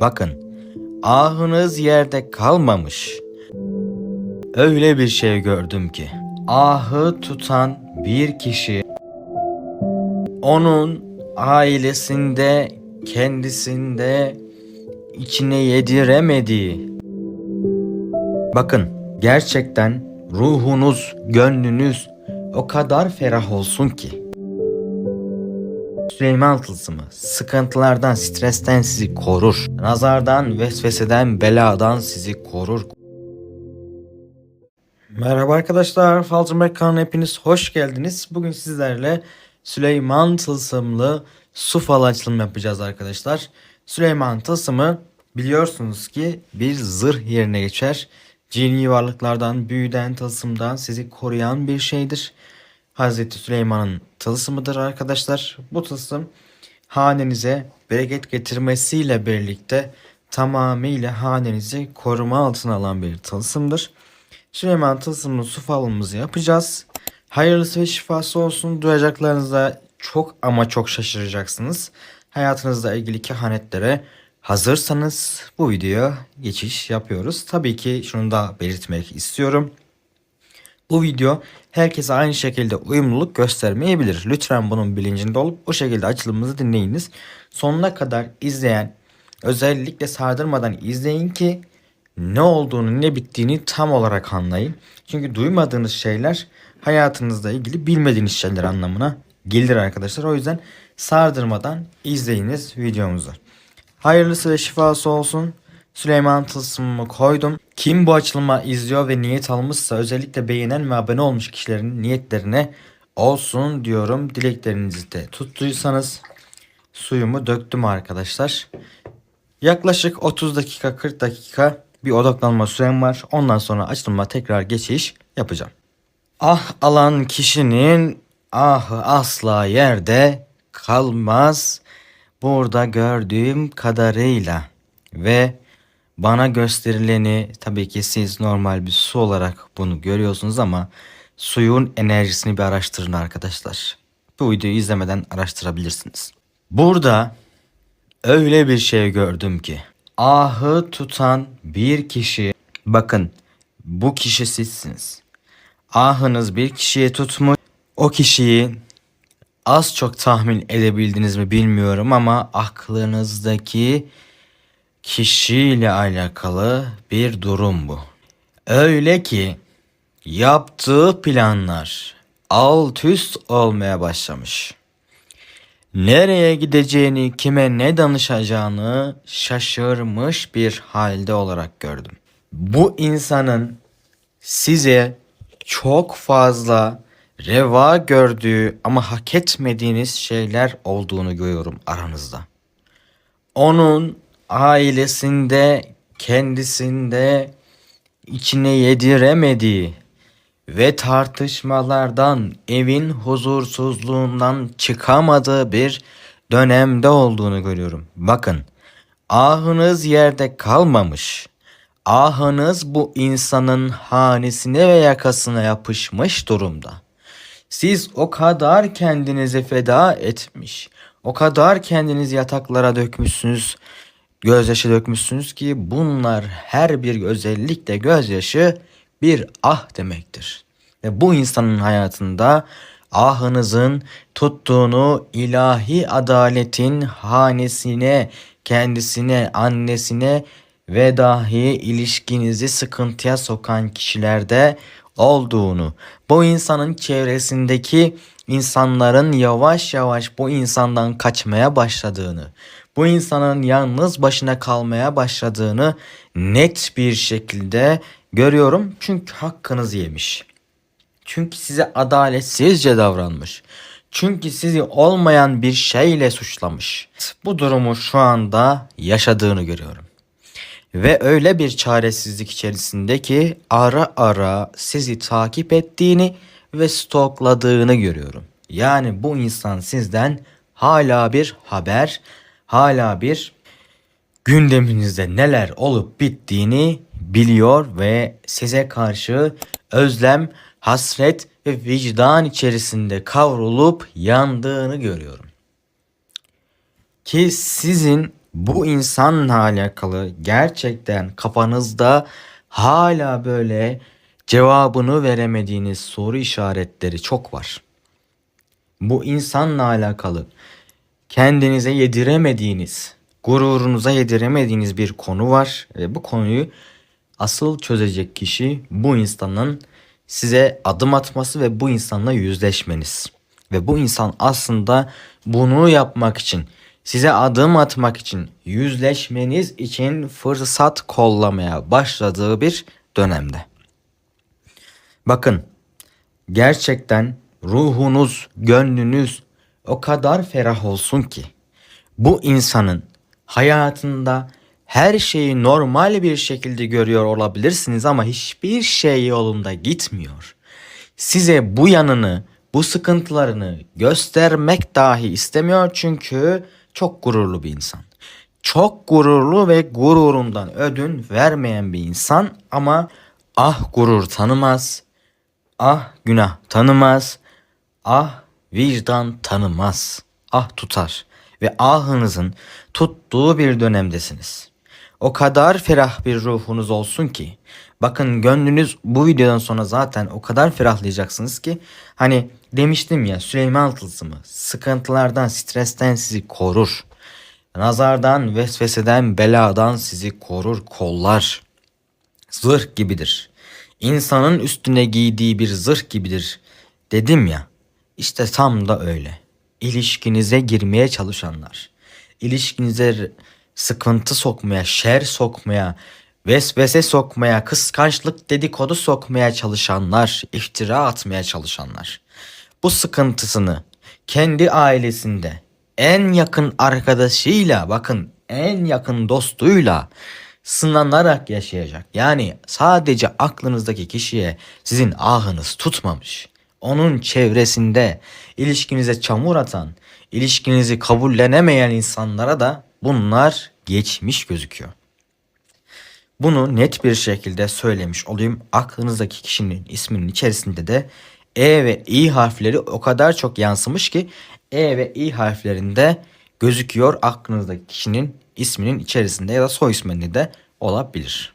Bakın, ahınız yerde kalmamış. Öyle bir şey gördüm ki, ahı tutan bir kişi, onun ailesinde, kendisinde içine yediremediği. Bakın, gerçekten ruhunuz, gönlünüz o kadar ferah olsun ki. Süleyman tılsımı sıkıntılardan, stresten sizi korur. Nazardan, vesveseden, beladan sizi korur. Merhaba arkadaşlar, Falcımak kanalına hepiniz hoş geldiniz. Bugün sizlerle Süleyman tılsımlı su falı açılımı yapacağız arkadaşlar. Süleyman tılsımı biliyorsunuz ki bir zırh yerine geçer. Cini varlıklardan, büyüden, tılsımdan sizi koruyan bir şeydir. Hazreti Süleyman'ın tılsımıdır arkadaşlar. Bu tılsım hanenize bereket getirmesiyle birlikte tamamıyla hanenizi koruma altına alan bir tılsımdır. Süleyman tılsımlı su falımızı yapacağız. Hayırlısı ve şifası olsun. Duyacaklarınıza çok ama çok şaşıracaksınız. Hayatınızla ilgili kehanetlere hazırsanız bu videoya geçiş yapıyoruz. Tabii ki şunu da belirtmek istiyorum. Bu video herkese aynı şekilde uyumluluk göstermeyebilir. Lütfen bunun bilincinde olup o şekilde açılımımızı dinleyiniz. Sonuna kadar izleyen özellikle sardırmadan izleyin ki ne olduğunu ne bittiğini tam olarak anlayın. Çünkü duymadığınız şeyler hayatınızla ilgili bilmediğiniz şeyler anlamına gelir arkadaşlar. O yüzden sardırmadan izleyiniz videomuzu. Hayırlısı ve şifası olsun. Süleyman tılsımımı koydum. Kim bu açılıma izliyor ve niyet almışsa özellikle beğenen ve abone olmuş kişilerin niyetlerine olsun diyorum. Dileklerinizi de tuttuysanız suyumu döktüm arkadaşlar. Yaklaşık 30 dakika 40 dakika bir odaklanma sürem var. Ondan sonra açılıma tekrar geçiş yapacağım. Ah alan kişinin ahı asla yerde kalmaz. Burada gördüğüm kadarıyla ve bana gösterileni tabii ki siz normal bir su olarak bunu görüyorsunuz ama suyun enerjisini bir araştırın arkadaşlar. Bu videoyu izlemeden araştırabilirsiniz. Burada öyle bir şey gördüm ki ahı tutan bir kişi bakın bu kişi sizsiniz. Ahınız bir kişiye tutmuş. O kişiyi az çok tahmin edebildiniz mi bilmiyorum ama aklınızdaki kişiyle alakalı bir durum bu. Öyle ki yaptığı planlar alt üst olmaya başlamış. Nereye gideceğini, kime ne danışacağını şaşırmış bir halde olarak gördüm. Bu insanın size çok fazla reva gördüğü ama hak etmediğiniz şeyler olduğunu görüyorum aranızda. Onun ailesinde, kendisinde içine yediremediği ve tartışmalardan, evin huzursuzluğundan çıkamadığı bir dönemde olduğunu görüyorum. Bakın, ahınız yerde kalmamış. Ahınız bu insanın hanesine ve yakasına yapışmış durumda. Siz o kadar kendinizi feda etmiş, o kadar kendinizi yataklara dökmüşsünüz, gözyaşı dökmüşsünüz ki bunlar her bir özellikle gözyaşı bir ah demektir. Ve bu insanın hayatında ahınızın tuttuğunu ilahi adaletin hanesine, kendisine, annesine ve dahi ilişkinizi sıkıntıya sokan kişilerde olduğunu, bu insanın çevresindeki insanların yavaş yavaş bu insandan kaçmaya başladığını, bu insanın yalnız başına kalmaya başladığını net bir şekilde görüyorum. Çünkü hakkınızı yemiş. Çünkü size adaletsizce davranmış. Çünkü sizi olmayan bir şeyle suçlamış. Bu durumu şu anda yaşadığını görüyorum. Ve öyle bir çaresizlik içerisinde ki ara ara sizi takip ettiğini ve stokladığını görüyorum. Yani bu insan sizden hala bir haber, hala bir gündeminizde neler olup bittiğini biliyor ve size karşı özlem, hasret ve vicdan içerisinde kavrulup yandığını görüyorum. Ki sizin bu insanla alakalı gerçekten kafanızda hala böyle cevabını veremediğiniz soru işaretleri çok var. Bu insanla alakalı kendinize yediremediğiniz, gururunuza yediremediğiniz bir konu var ve bu konuyu asıl çözecek kişi bu insanın size adım atması ve bu insanla yüzleşmeniz. Ve bu insan aslında bunu yapmak için, size adım atmak için, yüzleşmeniz için fırsat kollamaya başladığı bir dönemde. Bakın, gerçekten ruhunuz, gönlünüz o kadar ferah olsun ki bu insanın hayatında her şeyi normal bir şekilde görüyor olabilirsiniz ama hiçbir şey yolunda gitmiyor. Size bu yanını, bu sıkıntılarını göstermek dahi istemiyor çünkü çok gururlu bir insan. Çok gururlu ve gururundan ödün vermeyen bir insan ama ah gurur tanımaz, ah günah tanımaz, ah vicdan tanımaz, ah tutar ve ahınızın tuttuğu bir dönemdesiniz. O kadar ferah bir ruhunuz olsun ki bakın gönlünüz bu videodan sonra zaten o kadar ferahlayacaksınız ki hani demiştim ya Süleyman tılsımı sıkıntılardan stresten sizi korur. Nazardan, vesveseden, beladan sizi korur, kollar. Zırh gibidir. İnsanın üstüne giydiği bir zırh gibidir. Dedim ya. İşte tam da öyle. İlişkinize girmeye çalışanlar. İlişkinize sıkıntı sokmaya, şer sokmaya, vesvese sokmaya, kıskançlık dedikodu sokmaya çalışanlar, iftira atmaya çalışanlar. Bu sıkıntısını kendi ailesinde en yakın arkadaşıyla bakın en yakın dostuyla sınanarak yaşayacak. Yani sadece aklınızdaki kişiye sizin ahınız tutmamış. Onun çevresinde ilişkinize çamur atan, ilişkinizi kabullenemeyen insanlara da bunlar geçmiş gözüküyor. Bunu net bir şekilde söylemiş olayım. Aklınızdaki kişinin isminin içerisinde de E ve İ harfleri o kadar çok yansımış ki E ve İ harflerinde gözüküyor aklınızdaki kişinin isminin içerisinde ya da soy isminde de olabilir.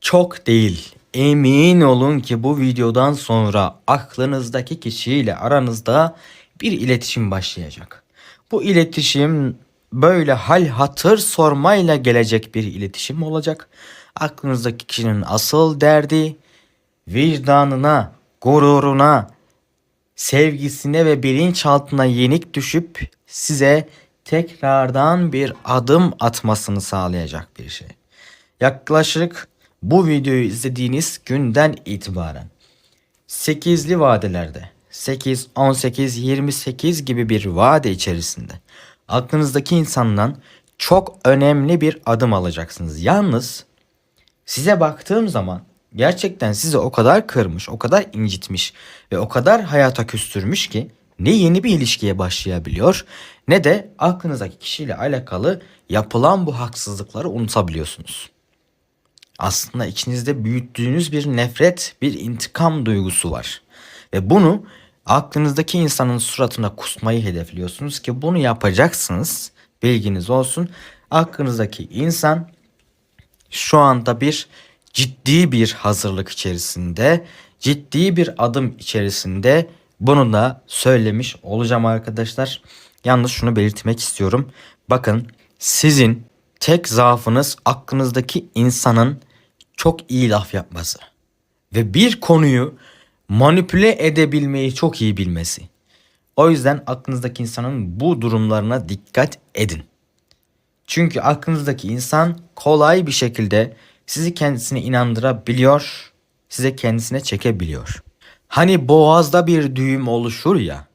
Çok değil. Emin olun ki bu videodan sonra aklınızdaki kişiyle aranızda bir iletişim başlayacak. Bu iletişim böyle hal hatır sormayla gelecek bir iletişim olacak. Aklınızdaki kişinin asıl derdi vicdanına, gururuna, sevgisine ve bilinçaltına yenik düşüp size tekrardan bir adım atmasını sağlayacak bir şey. Yaklaşık bu videoyu izlediğiniz günden itibaren 8'li vadelerde 8, 18, 28 gibi bir vade içerisinde aklınızdaki insandan çok önemli bir adım alacaksınız. Yalnız size baktığım zaman gerçekten sizi o kadar kırmış, o kadar incitmiş ve o kadar hayata küstürmüş ki ne yeni bir ilişkiye başlayabiliyor ne de aklınızdaki kişiyle alakalı yapılan bu haksızlıkları unutabiliyorsunuz. Aslında içinizde büyüttüğünüz bir nefret, bir intikam duygusu var. Ve bunu aklınızdaki insanın suratına kusmayı hedefliyorsunuz ki bunu yapacaksınız. Bilginiz olsun. Aklınızdaki insan şu anda bir ciddi bir hazırlık içerisinde, ciddi bir adım içerisinde bunu da söylemiş olacağım arkadaşlar. Yalnız şunu belirtmek istiyorum. Bakın sizin tek zaafınız aklınızdaki insanın çok iyi laf yapması ve bir konuyu manipüle edebilmeyi çok iyi bilmesi. O yüzden aklınızdaki insanın bu durumlarına dikkat edin. Çünkü aklınızdaki insan kolay bir şekilde sizi kendisine inandırabiliyor, size kendisine çekebiliyor. Hani boğazda bir düğüm oluşur ya.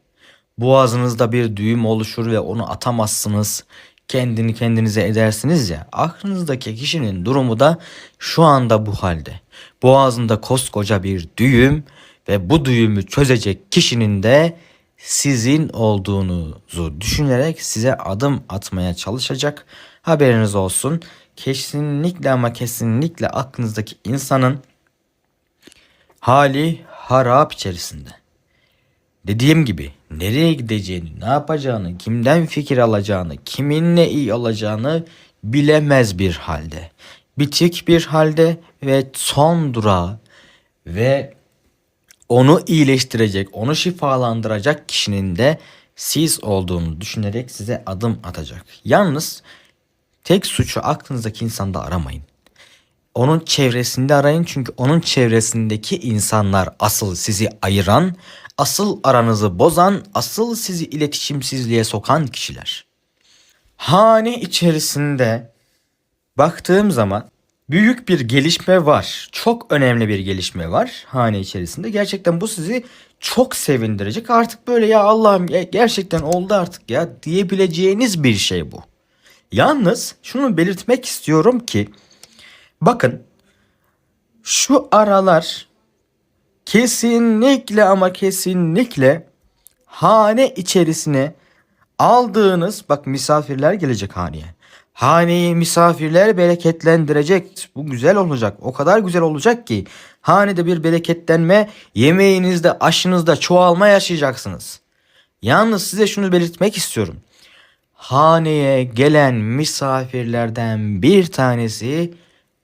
Boğazınızda bir düğüm oluşur ve onu atamazsınız. Kendini kendinize edersiniz ya. Aklınızdaki kişinin durumu da şu anda bu halde. Boğazında koskoca bir düğüm ve bu düğümü çözecek kişinin de sizin olduğunuzu düşünerek size adım atmaya çalışacak. Haberiniz olsun. Kesinlikle ama kesinlikle aklınızdaki insanın hali harap içerisinde. Dediğim gibi nereye gideceğini, ne yapacağını, kimden fikir alacağını, kiminle iyi olacağını bilemez bir halde, bitik bir halde ve son durağı ve onu iyileştirecek, onu şifalandıracak kişinin de siz olduğunu düşünerek size adım atacak. Yalnız tek suçu aklınızdaki insanda aramayın. Onun çevresinde arayın çünkü onun çevresindeki insanlar asıl sizi ayıran, asıl aranızı bozan, asıl sizi iletişimsizliğe sokan kişiler. Hane içerisinde baktığım zaman büyük bir gelişme var. Çok önemli bir gelişme var hane içerisinde. Gerçekten bu sizi çok sevindirecek. Artık böyle ya Allah'ım gerçekten oldu artık ya diyebileceğiniz bir şey bu. Yalnız şunu belirtmek istiyorum ki bakın şu aralar kesinlikle ama kesinlikle hane içerisine aldığınız bak misafirler gelecek haneye. Haneyi misafirler bereketlendirecek. Bu güzel olacak. O kadar güzel olacak ki hanede bir bereketlenme, yemeğinizde, aşınızda çoğalma yaşayacaksınız. Yalnız size şunu belirtmek istiyorum. Haneye gelen misafirlerden bir tanesi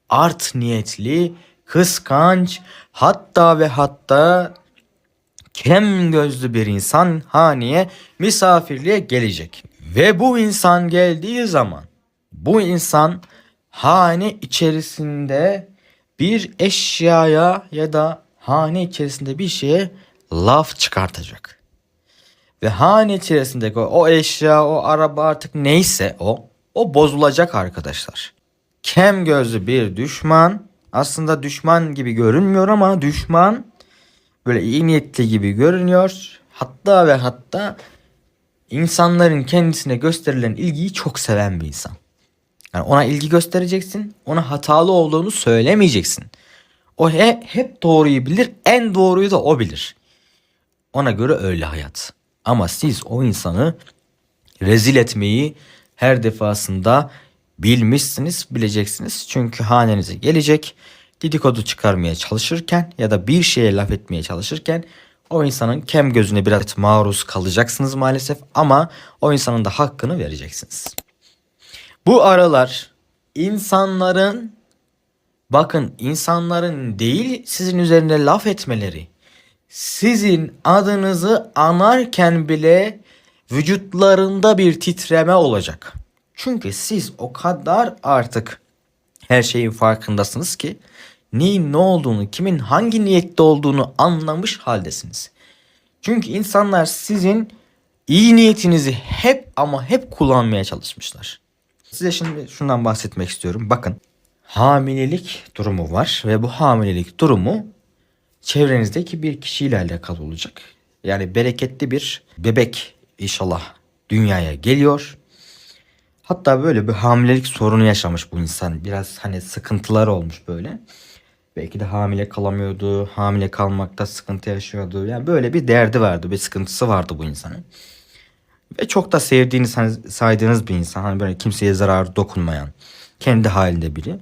art niyetli, kıskanç, hatta ve hatta kem gözlü bir insan haneye misafirliğe gelecek. Ve bu insan geldiği zaman bu insan hane içerisinde bir eşyaya ya da hane içerisinde bir şeye laf çıkartacak. Ve hane içerisindeki o, eşya, o araba artık neyse o, o bozulacak arkadaşlar. Kem gözlü bir düşman, aslında düşman gibi görünmüyor ama düşman böyle iyi niyetli gibi görünüyor. Hatta ve hatta insanların kendisine gösterilen ilgiyi çok seven bir insan. Yani ona ilgi göstereceksin. Ona hatalı olduğunu söylemeyeceksin. O he, hep doğruyu bilir. En doğruyu da o bilir. Ona göre öyle hayat. Ama siz o insanı rezil etmeyi her defasında bilmişsiniz, bileceksiniz. Çünkü hanenize gelecek. Dedikodu çıkarmaya çalışırken ya da bir şeye laf etmeye çalışırken o insanın kem gözüne biraz maruz kalacaksınız maalesef ama o insanın da hakkını vereceksiniz. Bu aralar insanların bakın insanların değil sizin üzerinde laf etmeleri sizin adınızı anarken bile vücutlarında bir titreme olacak. Çünkü siz o kadar artık her şeyin farkındasınız ki neyin ne olduğunu, kimin hangi niyette olduğunu anlamış haldesiniz. Çünkü insanlar sizin iyi niyetinizi hep ama hep kullanmaya çalışmışlar. Size şimdi şundan bahsetmek istiyorum. Bakın hamilelik durumu var ve bu hamilelik durumu çevrenizdeki bir kişiyle alakalı olacak. Yani bereketli bir bebek inşallah dünyaya geliyor. Hatta böyle bir hamilelik sorunu yaşamış bu insan. Biraz hani sıkıntılar olmuş böyle. Belki de hamile kalamıyordu. Hamile kalmakta sıkıntı yaşıyordu. Yani böyle bir derdi vardı. Bir sıkıntısı vardı bu insanın. Ve çok da sevdiğiniz hani saydığınız bir insan. Hani böyle kimseye zarar dokunmayan. Kendi halinde biri.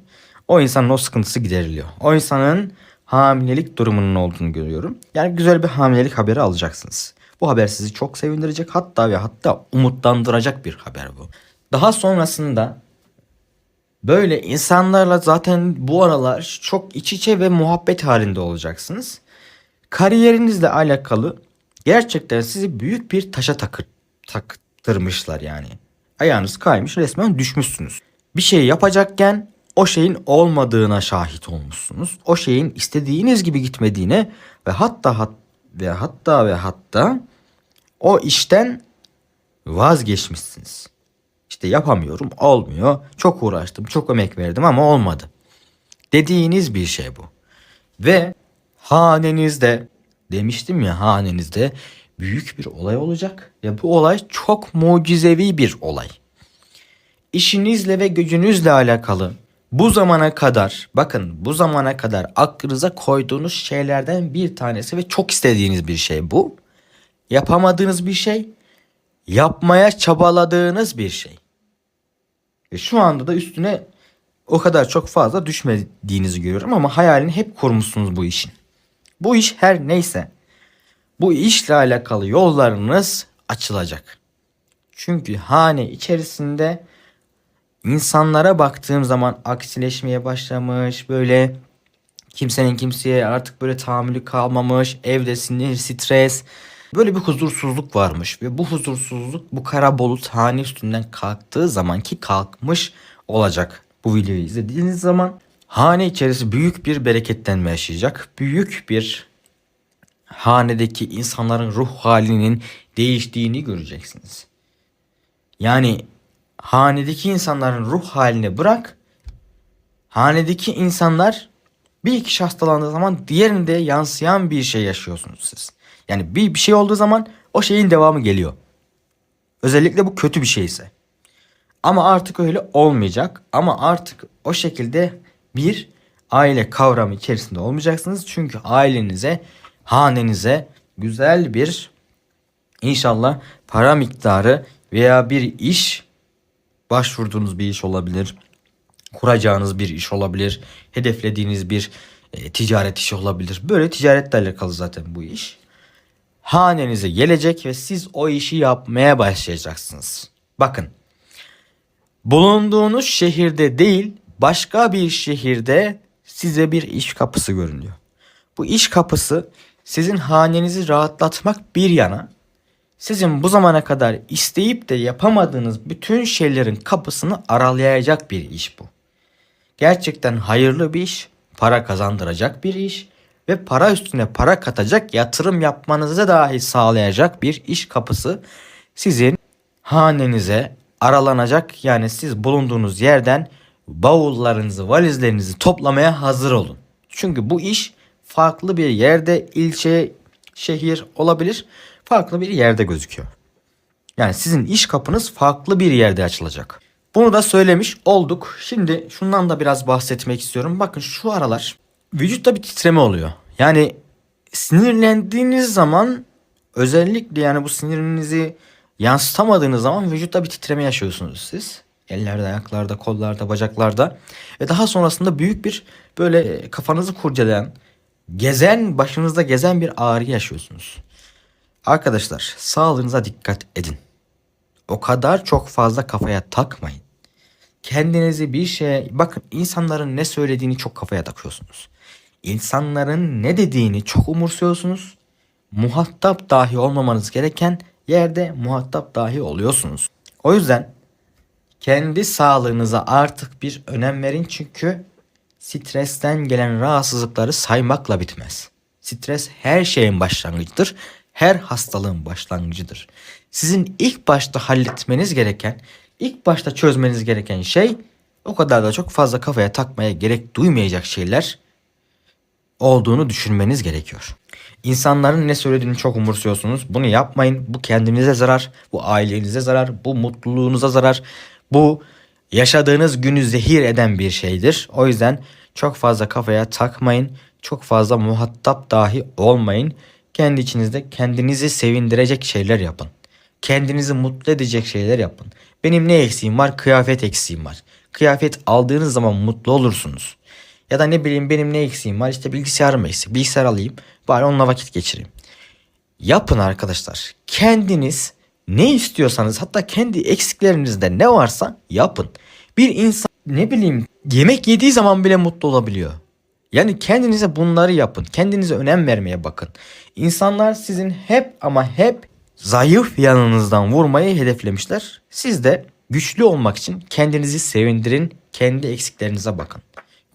O insanın o sıkıntısı gideriliyor. O insanın hamilelik durumunun olduğunu görüyorum. Yani güzel bir hamilelik haberi alacaksınız. Bu haber sizi çok sevindirecek hatta ve hatta umutlandıracak bir haber bu. Daha sonrasında böyle insanlarla zaten bu aralar çok iç içe ve muhabbet halinde olacaksınız. Kariyerinizle alakalı gerçekten sizi büyük bir taşa takır, taktırmışlar yani. Ayağınız kaymış resmen düşmüşsünüz. Bir şey yapacakken o şeyin olmadığına şahit olmuşsunuz. O şeyin istediğiniz gibi gitmediğine ve hatta hat, ve hatta ve hatta o işten vazgeçmişsiniz. İşte yapamıyorum, olmuyor. Çok uğraştım, çok emek verdim ama olmadı. Dediğiniz bir şey bu. Ve hanenizde demiştim ya hanenizde büyük bir olay olacak ve bu olay çok mucizevi bir olay. İşinizle ve gücünüzle alakalı bu zamana kadar bakın bu zamana kadar aklınıza koyduğunuz şeylerden bir tanesi ve çok istediğiniz bir şey bu. Yapamadığınız bir şey, yapmaya çabaladığınız bir şey. Ve şu anda da üstüne o kadar çok fazla düşmediğinizi görüyorum ama hayalini hep kurmuşsunuz bu işin. Bu iş her neyse bu işle alakalı yollarınız açılacak. Çünkü hane içerisinde insanlara baktığım zaman aksileşmeye başlamış. Böyle kimsenin kimseye artık böyle tahammülü kalmamış. Evde sinir, stres. Böyle bir huzursuzluk varmış ve bu huzursuzluk bu kara bulut hane üstünden kalktığı zaman ki kalkmış olacak. Bu videoyu izlediğiniz zaman hane içerisi büyük bir bereketlenme yaşayacak. Büyük bir hanedeki insanların ruh halinin değiştiğini göreceksiniz. Yani hanedeki insanların ruh halini bırak. Hanedeki insanlar bir kişi hastalandığı zaman diğerinde yansıyan bir şey yaşıyorsunuz siz. Yani bir, bir şey olduğu zaman o şeyin devamı geliyor. Özellikle bu kötü bir şeyse. Ama artık öyle olmayacak. Ama artık o şekilde bir aile kavramı içerisinde olmayacaksınız. Çünkü ailenize, hanenize güzel bir inşallah para miktarı veya bir iş başvurduğunuz bir iş olabilir. Kuracağınız bir iş olabilir. Hedeflediğiniz bir e, ticaret işi olabilir. Böyle ticaretle alakalı zaten bu iş. Hanenize gelecek ve siz o işi yapmaya başlayacaksınız. Bakın. Bulunduğunuz şehirde değil, başka bir şehirde size bir iş kapısı görünüyor. Bu iş kapısı sizin hanenizi rahatlatmak bir yana sizin bu zamana kadar isteyip de yapamadığınız bütün şeylerin kapısını aralayacak bir iş bu. Gerçekten hayırlı bir iş, para kazandıracak bir iş ve para üstüne para katacak yatırım yapmanızı dahi sağlayacak bir iş kapısı sizin hanenize aralanacak. Yani siz bulunduğunuz yerden bavullarınızı, valizlerinizi toplamaya hazır olun. Çünkü bu iş farklı bir yerde, ilçe, şehir olabilir. Farklı bir yerde gözüküyor. Yani sizin iş kapınız farklı bir yerde açılacak. Bunu da söylemiş olduk. Şimdi şundan da biraz bahsetmek istiyorum. Bakın şu aralar vücutta bir titreme oluyor. Yani sinirlendiğiniz zaman özellikle yani bu sinirinizi yansıtamadığınız zaman vücutta bir titreme yaşıyorsunuz siz. Ellerde, ayaklarda, kollarda, bacaklarda. Ve daha sonrasında büyük bir böyle kafanızı kurcalayan, gezen, başınızda gezen bir ağrı yaşıyorsunuz. Arkadaşlar sağlığınıza dikkat edin. O kadar çok fazla kafaya takmayın. Kendinizi bir şeye bakın insanların ne söylediğini çok kafaya takıyorsunuz. İnsanların ne dediğini çok umursuyorsunuz. Muhatap dahi olmamanız gereken yerde muhatap dahi oluyorsunuz. O yüzden kendi sağlığınıza artık bir önem verin çünkü stresten gelen rahatsızlıkları saymakla bitmez. Stres her şeyin başlangıcıdır. Her hastalığın başlangıcıdır. Sizin ilk başta halletmeniz gereken, ilk başta çözmeniz gereken şey o kadar da çok fazla kafaya takmaya gerek duymayacak şeyler olduğunu düşünmeniz gerekiyor. İnsanların ne söylediğini çok umursuyorsunuz. Bunu yapmayın. Bu kendinize zarar, bu ailenize zarar, bu mutluluğunuza zarar. Bu yaşadığınız günü zehir eden bir şeydir. O yüzden çok fazla kafaya takmayın. Çok fazla muhatap dahi olmayın. Kendi içinizde kendinizi sevindirecek şeyler yapın. Kendinizi mutlu edecek şeyler yapın. Benim ne eksiğim var? Kıyafet eksiğim var. Kıyafet aldığınız zaman mutlu olursunuz. Ya da ne bileyim benim ne eksiğim var? İşte bilgisayarım eksik. Bilgisayar alayım. Bari onunla vakit geçireyim. Yapın arkadaşlar. Kendiniz ne istiyorsanız hatta kendi eksiklerinizde ne varsa yapın. Bir insan ne bileyim yemek yediği zaman bile mutlu olabiliyor. Yani kendinize bunları yapın. Kendinize önem vermeye bakın. İnsanlar sizin hep ama hep zayıf yanınızdan vurmayı hedeflemişler. Siz de güçlü olmak için kendinizi sevindirin. Kendi eksiklerinize bakın.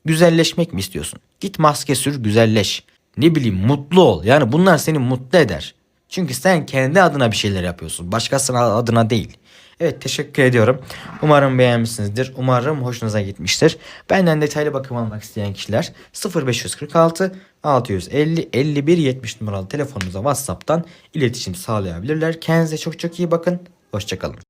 Güzelleşmek mi istiyorsun? Git maske sür güzelleş. Ne bileyim mutlu ol. Yani bunlar seni mutlu eder. Çünkü sen kendi adına bir şeyler yapıyorsun. Başkasının adına değil. Evet teşekkür ediyorum. Umarım beğenmişsinizdir. Umarım hoşunuza gitmiştir. Benden detaylı bakım almak isteyen kişiler 0546 650 51 70 numaralı telefonunuza WhatsApp'tan iletişim sağlayabilirler. Kendinize çok çok iyi bakın. Hoşçakalın.